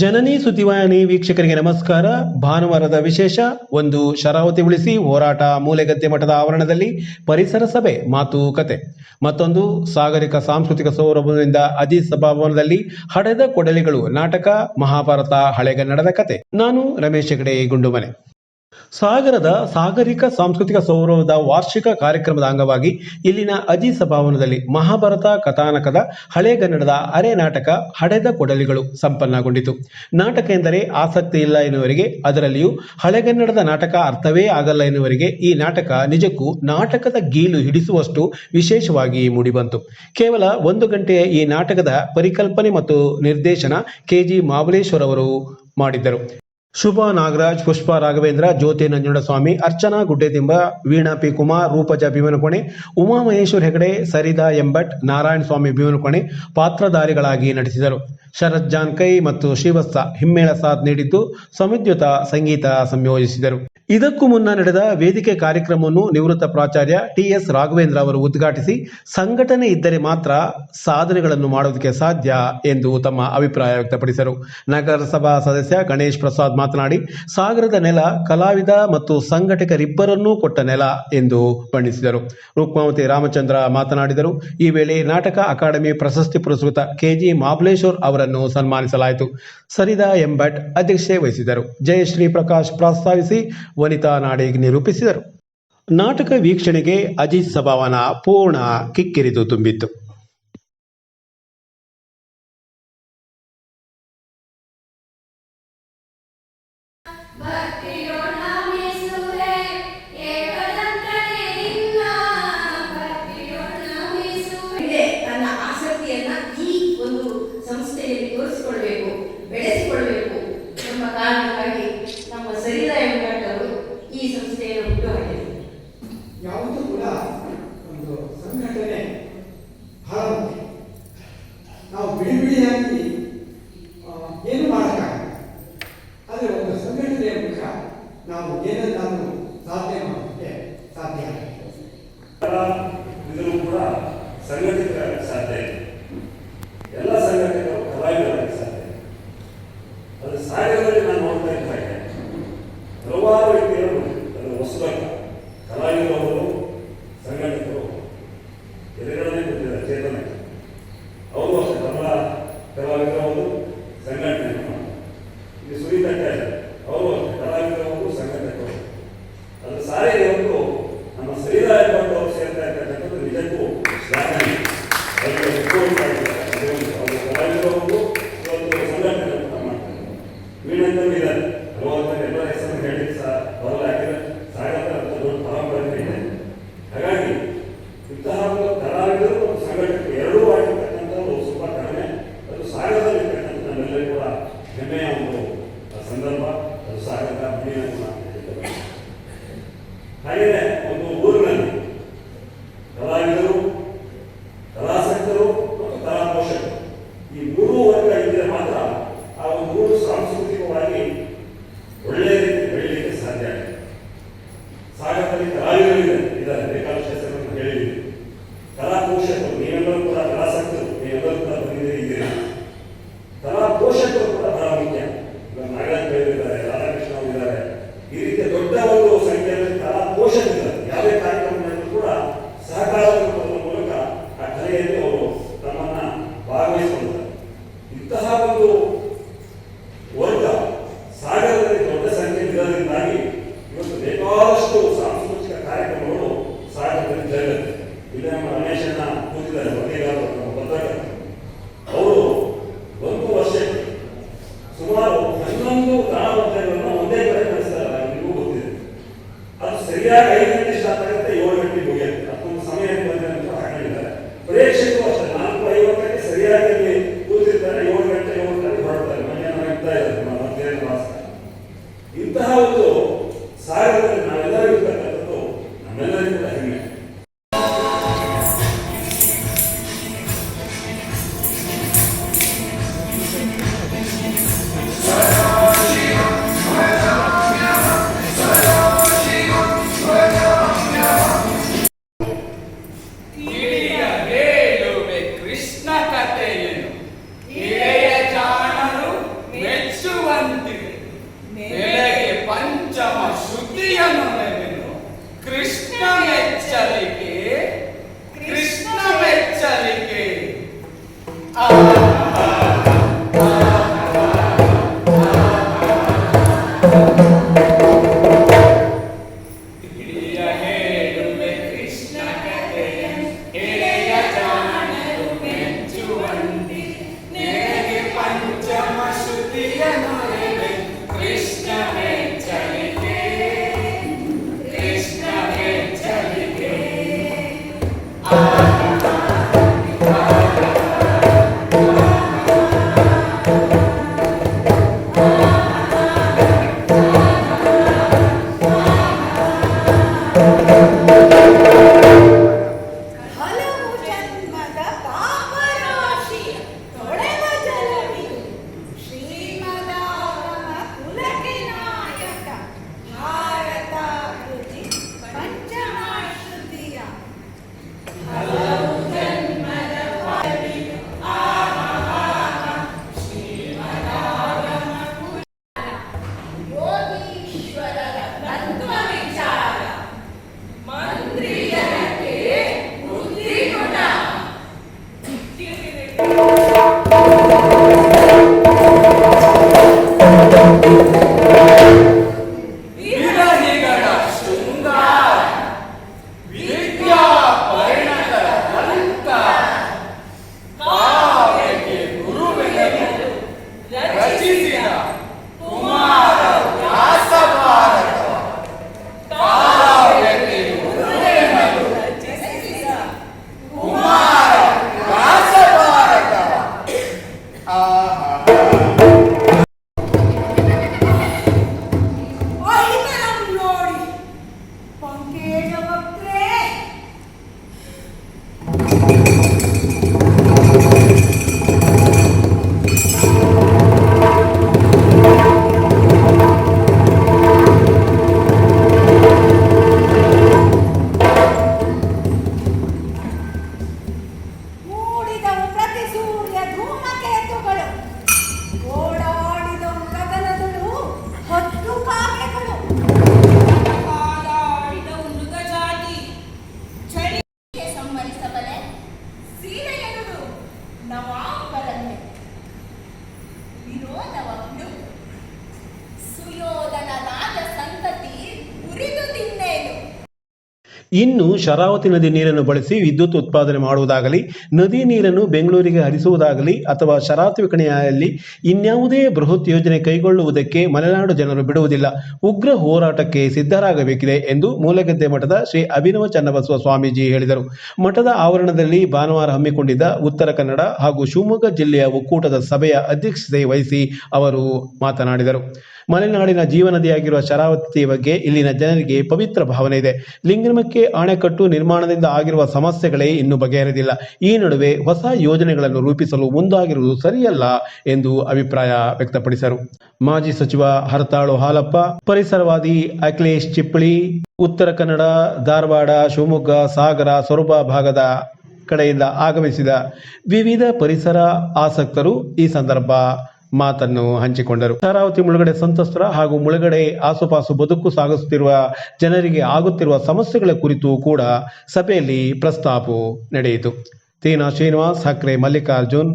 ಜನನಿ ಸುದ್ದಿವಾಹಿನಿ ವೀಕ್ಷಕರಿಗೆ ನಮಸ್ಕಾರ. ಭಾನುವಾರದ ವಿಶೇಷ, ಒಂದು ಶರಾವತಿ ಉಳಿಸಿ ಹೋರಾಟ ಮೂಲೆಗದ್ದೆ ಮಠದ ಆವರಣದಲ್ಲಿ ಪರಿಸರ ಸಭೆ ಮಾತುಕತೆ ಮತ್ತೊಂದು ಸಾಗರಿಕ ಸಾಂಸ್ಕೃತಿಕ ಸೌರಭದಿಂದ ಅಜಿತ್ ಸಭಾಭವನದಲ್ಲಿ ಹಡೆದ ಕೊಡಲಿಗಳು ನಾಟಕ, ಮಹಾಭಾರತ ಹಳೆಗನ್ನಡದ ಕತೆ. ನಾನು ರಮೇಶ್ ಹೆಗಡೆ, ಗುಂಡುಮನೆ. ಸಾಗರದ ಸಾಗರಿಕ ಸಾಂಸ್ಕೃತಿಕ ಸೌರವದ ವಾರ್ಷಿಕ ಕಾರ್ಯಕ್ರಮದ ಅಂಗವಾಗಿ ಇಲ್ಲಿನ ಅಜಿ ಸಭಾವನದಲ್ಲಿ ಮಹಾಭಾರತ ಕಥಾನಕದ ಹಳೆಗನ್ನಡದ ಅರೆ ನಾಟಕ ಹಡೆದ ಕೊಡಲಿಗಳು ಸಂಪನ್ನಗೊಂಡಿತು. ನಾಟಕ ಎಂದರೆ ಆಸಕ್ತಿ ಇಲ್ಲ ಎನ್ನುವರಿಗೆ ಅದರಲ್ಲಿಯೂ ಹಳೆಗನ್ನಡದ ನಾಟಕ ಅರ್ಥವೇ ಆಗಲ್ಲ ಎನ್ನುವರಿಗೆ ಈ ನಾಟಕ ನಿಜಕ್ಕೂ ನಾಟಕದ ಗೀಲು ಹಿಡಿಸುವಷ್ಟು ವಿಶೇಷವಾಗಿ ಮೂಡಿಬಂತು. ಕೇವಲ ಒಂದು ಗಂಟೆಯ ಈ ನಾಟಕದ ಪರಿಕಲ್ಪನೆ ಮತ್ತು ನಿರ್ದೇಶನ ಕೆಜಿ ಮಾವಲೇಶ್ವರ್ ಅವರು ಮಾಡಿದ್ದರು. ಶುಭ ನಾಗರಾಜ್, ಪುಷ್ಪ ರಾಘವೇಂದ್ರ, ಜ್ಯೋತಿ ನಂಜುಂಡಸ್ವಾಮಿ, ಅರ್ಚನಾ ಗುಡ್ಡೆದಿಂಬ ವೀಣಾ ಪಿ ಕುಮಾರ್, ರೂಪಜ ಭೀಮನಕೋಣೆ ಉಮಾ ಮಹೇಶ್ವರ್ ಹೆಗಡೆ ಸರಿದಾ ಎಂಬಟ್, ನಾರಾಯಣ ಸ್ವಾಮಿ ಭೀಮನಕೋಣೆ ಪಾತ್ರಧಾರಿಗಳಾಗಿ ನಟಿಸಿದರು. ಶರತ್ ಜಾನ್ಕೈ ಮತ್ತು ಶ್ರೀವತ್ಸ ಹಿಮ್ಮೇಳ ಸಾಥ್ ನೀಡಿದ್ದು ಸಮಿದ್ಯುತ ಸಂಗೀತ ಸಂಯೋಜಿಸಿದರು. ಇದಕ್ಕೂ ಮುನ್ನ ನಡೆದ ವೇದಿಕೆ ಕಾರ್ಯಕ್ರಮವನ್ನು ನಿವೃತ್ತ ಪ್ರಾಚಾರ್ಯ ಟಿಎಸ್ ರಾಘವೇಂದ್ರ ಅವರು ಉದ್ಘಾಟಿಸಿ, ಸಂಘಟನೆ ಇದ್ದರೆ ಮಾತ್ರ ಸಾಧನೆಗಳನ್ನು ಮಾಡುವುದಕ್ಕೆ ಸಾಧ್ಯ ಎಂದು ತಮ್ಮ ಅಭಿಪ್ರಾಯ ವ್ಯಕ್ತಪಡಿಸಿದರು. ನಗರಸಭಾ ಸದಸ್ಯ ಗಣೇಶ್ ಪ್ರಸಾದ್ ಮಾತನಾಡಿ, ಸಾಗರದ ನೆಲ, ಕಲಾವಿದ ಮತ್ತು ಸಂಘಟಕರಿಬ್ಬರನ್ನೂ ಕೊಟ್ಟ ನೆಲ ಎಂದು ಬಣ್ಣಿಸಿದರು. ರುಕ್ಮಾವತಿ ರಾಮಚಂದ್ರ ಮಾತನಾಡಿದರು. ಈ ವೇಳೆ ನಾಟಕ ಅಕಾಡೆಮಿ ಪ್ರಶಸ್ತಿ ಪುರಸ್ಕೃತ ಕೆಜಿ ಮಾಬಲೇಶ್ವರ್ ಅವರನ್ನು ಸನ್ಮಾನಿಸಲಾಯಿತು. ಸರಿದಾ ಎಂಬಟ್ ಅಧ್ಯಕ್ಷತೆ ವಹಿಸಿದರು ಜಯಶ್ರೀ ಪ್ರಕಾಶ್ ಪ್ರಸ್ತಾವಿಸಿ ವನಿತಾ ನಾಡಿಗ್ ನಿರೂಪಿಸಿದರು. ನಾಟಕ ವೀಕ್ಷಣೆಗೆ ಅಜಿತ್ ಸಭಾವನ ಪೂರ್ಣ ಕಿಕ್ಕಿರಿದು ತುಂಬಿತ್ತು. ಹುಟ್ಟುಹಾಕಿದರು ಕೂಡ ಒಂದು ಸಂಘಟನೆ ಬಹಳ ನಾವು ಬಿಡಿ ಬಿಡಿಯಾಗಿ ಏನು ಮಾಡೋಕ್ಕಾಗಲ್ಲ. ಆದರೆ ಒಂದು ಸಂಘಟನೆಯ ಮೂಲಕ ನಾವು ಏನನ್ನಾದರೂ ಸಾಧನೆ ಮಾಡೋದಕ್ಕೆ ಸಾಧ್ಯ ಆಗುತ್ತೆ. ಕೂಡ ಸಂಘಟಿತ ಸಾಧ್ಯ ಇದೆ. ಇರೋದ್ರಿಂದಾಗಿ ಇವತ್ತು ಬೇಕಾದಷ್ಟು ಸಾಂಸ್ಕೃತಿಕ ಕಾರ್ಯಕ್ರಮಗಳು ಸಾಗರದಲ್ಲಿ ಜರುಗುತ್ತೆ ಇಲ್ಲಿ ನಮ್ಮ ರಮೇಶನ್ನ ಕೂತಿದ್ದಾರೆ ವರದಿಗಾರರು ನಮ್ಮ ಪತ್ರಕರ್ತರು ಅವರು ಒಂದು ವರ್ಷಕ್ಕೆ ಸುಮಾರು ಹನ್ನೊಂದು ದಾನಪತ್ರಗಳನ್ನು ಒಂದೇ ಕಡೆ ನಡೆಸ್ತಾರೆ. ನಿಮಗೂ ಗೊತ್ತಿದೆ. ಅದು ಸರಿಯಾಗಿ ಐದು ಗಂಟೆ ಸ್ಟಾರ್ಟ್ ಆಗುತ್ತೆ ಏಳು ಗಂಟೆ ಮುಗಿಯುತ್ತೆ. ಅದೊಂದು ಸಮಯ ಹಾಕೊಂಡಿದ್ದಾರೆ. ಪ್ರೇಕ್ಷಕರು ಅಷ್ಟೇ. Thank uh you. -huh. ಇನ್ನು ಶರಾವತಿ ನದಿ ನೀರನ್ನು ಬಳಸಿ ವಿದ್ಯುತ್ ಉತ್ಪಾದನೆ ಮಾಡುವುದಾಗಲಿ, ನದಿ ನೀರನ್ನು ಬೆಂಗಳೂರಿಗೆ ಹರಿಸುವುದಾಗಲಿ ಅಥವಾ ಶರಾವತಿ ವಿಕಣೆಯಲ್ಲಿ ಇನ್ಯಾವುದೇ ಬೃಹತ್ ಯೋಜನೆ ಕೈಗೊಳ್ಳುವುದಕ್ಕೆ ಮಲೆನಾಡು ಜನರು ಬಿಡುವುದಿಲ್ಲ, ಉಗ್ರ ಹೋರಾಟಕ್ಕೆ ಸಿದ್ಧರಾಗಬೇಕಿದೆ ಎಂದು ಮೂಲೆಗದ್ದೆ ಮಠದ ಶ್ರೀ ಅಭಿನವ ಚನ್ನಬಸವ ಸ್ವಾಮೀಜಿ ಹೇಳಿದರು. ಮಠದ ಆವರಣದಲ್ಲಿ ಭಾನುವಾರ ಹಮ್ಮಿಕೊಂಡಿದ್ದ ಉತ್ತರ ಕನ್ನಡ ಹಾಗೂ ಶಿವಮೊಗ್ಗ ಜಿಲ್ಲೆಯ ಒಕ್ಕೂಟದ ಸಭೆಯ ಅಧ್ಯಕ್ಷತೆ ವಹಿಸಿ ಅವರು ಮಾತನಾಡಿದರು. ಮಲೆನಾಡಿನ ಜೀವನದಿಯಾಗಿರುವ ಶರಾವತಿ ಬಗ್ಗೆ ಇಲ್ಲಿನ ಜನರಿಗೆ ಪವಿತ್ರ ಭಾವನೆ ಇದೆ. ಲಿಂಗಮಕ್ಕೆ ಅಣೆಕಟ್ಟು ನಿರ್ಮಾಣದಿಂದ ಆಗಿರುವ ಸಮಸ್ಯೆಗಳೇ ಇನ್ನೂ ಬಗೆಹರಿದಿಲ್ಲ. ಈ ನಡುವೆ ಹೊಸ ಯೋಜನೆಗಳನ್ನು ರೂಪಿಸಲು ಮುಂದಾಗಿರುವುದು ಸರಿಯಲ್ಲ ಎಂದು ಅಭಿಪ್ರಾಯ ವ್ಯಕ್ತಪಡಿಸಿದರು. ಮಾಜಿ ಸಚಿವ ಹರತಾಳು ಹಾಲಪ್ಪ, ಪರಿಸರವಾದಿ ಅಖಿಲೇಶ್ ಚಿಪ್ಪಳಿ ಉತ್ತರ ಕನ್ನಡ, ಧಾರವಾಡ, ಶಿವಮೊಗ್ಗ, ಸಾಗರ, ಸೊರಬ ಭಾಗದ ಕಡೆಯಿಂದ ಆಗಮಿಸಿದ ವಿವಿಧ ಪರಿಸರ ಆಸಕ್ತರು ಈ ಸಂದರ್ಭ ಮಾತನ್ನು ಹಂಚಿಕೊಂಡರು. ಶರಾವತಿ ಮುಳುಗಡೆ ಸಂತ್ರಸ್ತರ ಹಾಗೂ ಮುಳುಗಡೆ ಆಸುಪಾಸು ಬದುಕು ಸಾಗಿಸುತ್ತಿರುವ ಜನರಿಗೆ ಆಗುತ್ತಿರುವ ಸಮಸ್ಯೆಗಳ ಕುರಿತು ಕೂಡ ಸಭೆಯಲ್ಲಿ ಪ್ರಸ್ತಾಪ ನಡೆಯಿತು. ತೀನಾ ಶ್ರೀನಿವಾಸ್, ಹಕ್ರೆ ಮಲ್ಲಿಕಾರ್ಜುನ್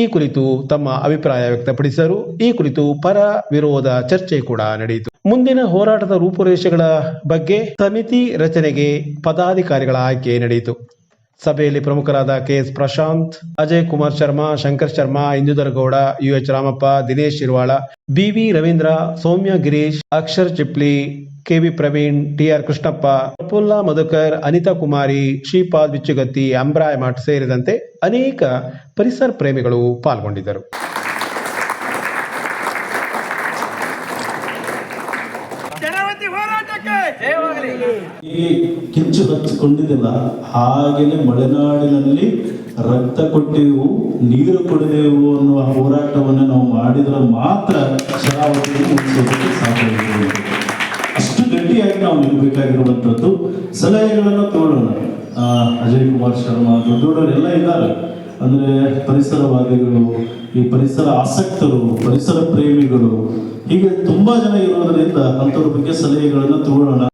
ಈ ಕುರಿತು ತಮ್ಮ ಅಭಿಪ್ರಾಯ ವ್ಯಕ್ತಪಡಿಸಿದರು. ಈ ಕುರಿತು ಪರ ವಿರೋಧ ಚರ್ಚೆ ಕೂಡ ನಡೆಯಿತು. ಮುಂದಿನ ಹೋರಾಟದ ರೂಪುರೇಷೆಗಳ ಬಗ್ಗೆ ಸಮಿತಿ ರಚನೆಗೆ ಪದಾಧಿಕಾರಿಗಳ ಆಯ್ಕೆ ನಡೆಯಿತು. ಸಭೆಯಲ್ಲಿ ಪ್ರಮುಖರಾದ KS Prashanth, Ajay Kumar Sharma, Shankar Sharma, Indudhar Gowda U H Ramappa, Dinesh Shirvala, BV Ravindra, Soumya Girish, Akshar Chipli KV Praveen, TR Krishnappa, Prafulla Madhukar, Anitha Kumari, Shripad Bichchugatti ಅಂಬ್ರಾಯ್ Math ಸೇರಿದಂತೆ ಅನೇಕ ಪರಿಸರ ಪ್ರೇಮಿಗಳು ಪಾಲ್ಗೊಂಡಿದ್ದರು. ಈ ಕಿಚ್ಚು ಹಚ್ಚಿಕೊಂಡಿದ್ದಿಲ್ಲ ಹಾಗೇನೆ ಮಲೆನಾಡಿನಲ್ಲಿ ರಕ್ತ ಕೊಟ್ಟೆವು ನೀರು ಕೊಡೆವು ಅನ್ನುವ ಹೋರಾಟವನ್ನು ನಾವು ಮಾಡಿದ್ರೆ ಮಾತ್ರ ಶರಾವತಿಯನ್ನು ಸಾಧ್ಯವಾಗಿದೆ ಅಷ್ಟು ಗಟ್ಟಿಯಾಗಿ ನಾವು ನಿಲ್ಬೇಕಾಗಿರುವಂಥದ್ದು ಸಲಹೆಗಳನ್ನು ತಗೊಳ್ಳೋಣ ಅಜಯ್ ಕುಮಾರ್ ಶರ್ಮಾ ದೊಡ್ಡ ದೊಡ್ಡವರೆಲ್ಲ ಇದ್ದಾರೆ. ಅಂದ್ರೆ ಪರಿಸರವಾದಿಗಳು, ಈ ಪರಿಸರ ಆಸಕ್ತರು, ಪರಿಸರ ಪ್ರೇಮಿಗಳು, ಹೀಗೆ ತುಂಬಾ ಜನ ಇರೋದರಿಂದ ಅಂಥವ್ರ ಬಗ್ಗೆ ಸಲಹೆಗಳನ್ನು ತಗೊಳ್ಳೋಣ